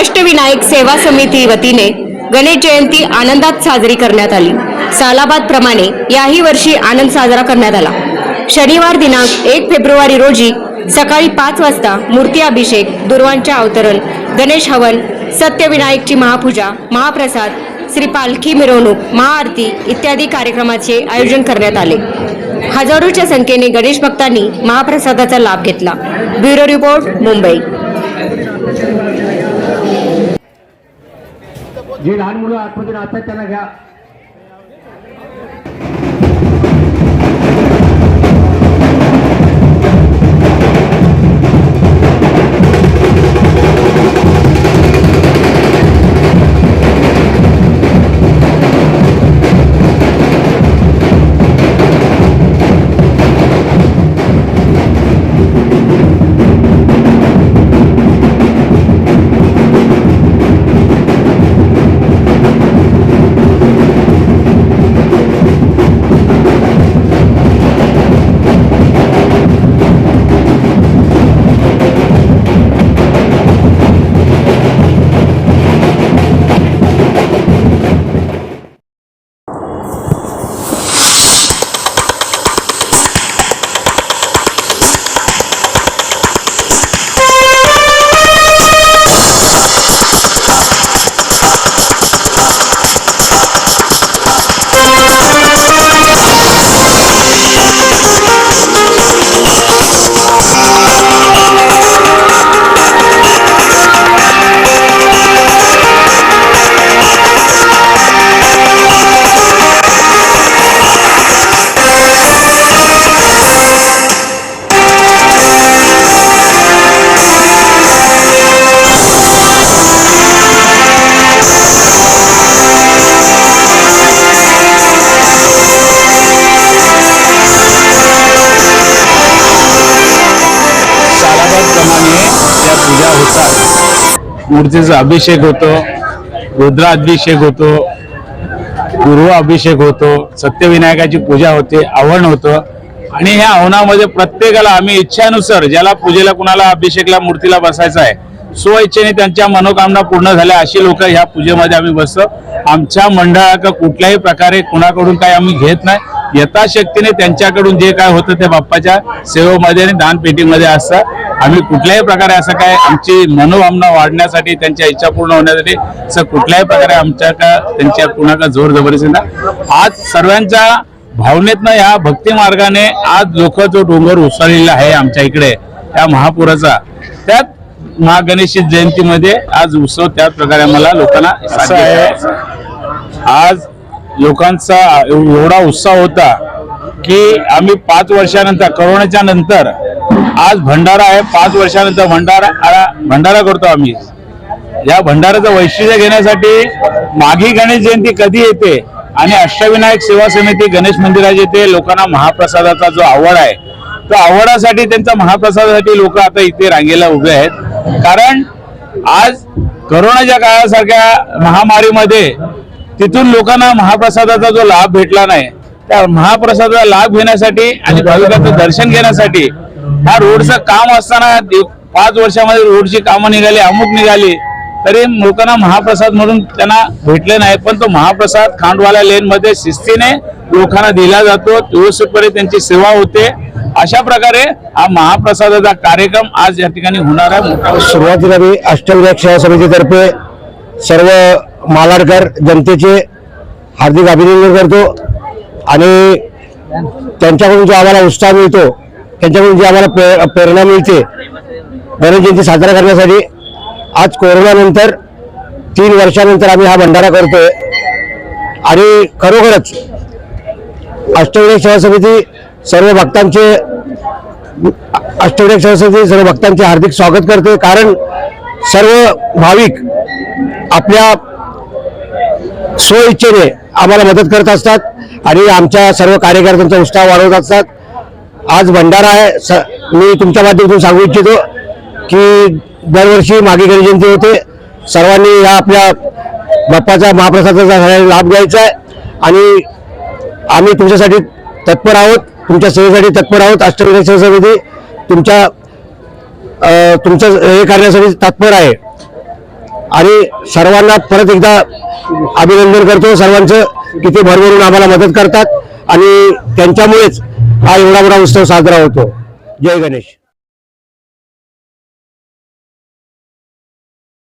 अष्टविनायक सेवा समिती वतीने गणेश जयंती आनंदात साजरी करण्यात आली. सालाबाद प्रमाणे याही वर्षी आनंद साजरा करण्यात आला. शनिवार दिनांक एक फेब्रुवारी रोजी सकाळी पाच वाजता मूर्ती अभिषेक दुर्वांचे अवतरण गणेश हवन सत्यविनायकची महापूजा महाप्रसाद श्री पालखी मिरवणूक महाआरती इत्यादी कार्यक्रमाचे आयोजन करण्यात आले. हजारोच्या संख्येने गणेश भक्तांनी महाप्रसादाचा लाभ घेतला. Bureau report Mumbai. जी लहान मुलं आतमध्ये राहतात त्यांना घ्या. मूर्तीचा अभिषेक होतो रुद्राभिषेक होतो पूर्व अभिषेक होतो सत्यविनायकाची पूजा होते आव्हान होतं. आणि ह्या आव्हानामध्ये प्रत्येकाला आम्ही इच्छानुसार ज्याला पूजेला कुणाला अभिषेकला मूर्तीला बसायचं आहे स्व इच्छेने त्यांच्या मनोकामना पूर्ण झाल्या अशी लोक ह्या पूजेमध्ये आम्ही बसतो. आमच्या मंडळाचं कुठल्याही प्रकारे कुणाकडून काही आम्ही घेत नाही. यथाशक्तीने त्यांच्याकडून जे काय होतं ते बाप्पाच्या सेवेमध्ये आणि दानपेटीमध्ये असतं आम्ही कुठल्याही प्रकारे असं काय आमची मनोभावना वाढण्यासाठी त्यांच्या इच्छा पूर्ण होण्यासाठी असं कुठल्याही प्रकारे आमच्या का त्यांच्या कुणाका जोर जबरदस्ती आज सर्वांच्या भावनेतनं ह्या भक्ती मार्गाने आज लोक जो डोंगर उसळलेला आहे आमच्या इकडे त्या महापुराचा त्यात महागणेश जयंतीमध्ये आज उत्सव त्याच प्रकारे आम्हाला लोकांना आज लोकांचा एवढा उत्साह होता की आम्ही पाच वर्षानंतर करोनाच्या नंतर आज भंडारा आहे पाच वर्षानंतर भंडारा भंडारा करतो आम्ही. या भंडाराचं वैशिष्ट्य घेण्यासाठी माघी गणेश जयंती कधी येते आणि अष्टविनायक सेवा समिती गणेश मंदिरात येते लोकांना महाप्रसादाचा जो आवड आहे तो आवडासाठी त्यांचा महाप्रसादासाठी लोक आता इथे रांगेला उभे आहेत. कारण आज करोनाच्या काळासारख्या महामारीमध्ये तिथून लोकांना महाप्रसादाचा जो लाभ भेटला नाही त्या महाप्रसादाचा लाभ घेण्यासाठी आणि भाविकांचं दर्शन घेण्यासाठी ह्या रोडचं काम असताना पाच वर्षामध्ये रोडची कामं निघाली अमुक निघाली तरी लोकांना महाप्रसाद म्हणून त्यांना भेटले नाही पण तो महाप्रसाद खांडवाला लेन मध्ये शिस्तीने लोकांना दिला जातो व्यवस्थितपणे त्यांची सेवा होते. अशा प्रकारे हा महाप्रसादाचा कार्यक्रम आज या ठिकाणी होणार आहे. सुरुवातीला मी अष्टविनायक सेवा समितीतर्फे सर्व मालाडकर जनतेचे हार्दिक अभिनंदन करतो आणि त्यांच्याकडून जो आम्हाला उत्साह मिळतो त्यांच्याकडून जी आम्हाला प्रे- प्रेरणा मिळते गणेश जयंती साजरा करण्यासाठी आज कोरोनानंतर तीन वर्षानंतर आम्ही हा भंडारा करतोय. आणि खरोखरच अष्टविनायक सेवा समिती सर्व भक्तांचे अष्टविनायक सेवा समिती सर्व भक्तांचे हार्दिक स्वागत करते कारण सर्व भाविक आपल्या स्वइच्छेने आम्हाला मदत करत असतात आणि आमच्या सर्व कार्यकर्त्यांचा उत्साह वाढवत असतात. आज भंडारा आहे. स मी तुमच्या माध्यमातून सांगू इच्छितो की दरवर्षी मागे गणेश जयंती होते. सर्वांनी या आपल्या बाप्पाचा महाप्रसादाचा लाभ घ्यायचा आहे. आणि आम्ही तुमच्यासाठी तत्पर आहोत. तुमच्या सेवेसाठी तत्पर आहोत. अष्टविनायक सेवा समिती तुमच्या तुमचं हे करण्यासाठी तत्पर आहे. आणि सर्वांना परत एकदा अभिनंदन करतो सर्वांचं. की ते भरभरून आम्हाला मदत करतात आणि त्यांच्यामुळेच हा एवढा मोठा उत्सव साजरा होतो. जय गणेश.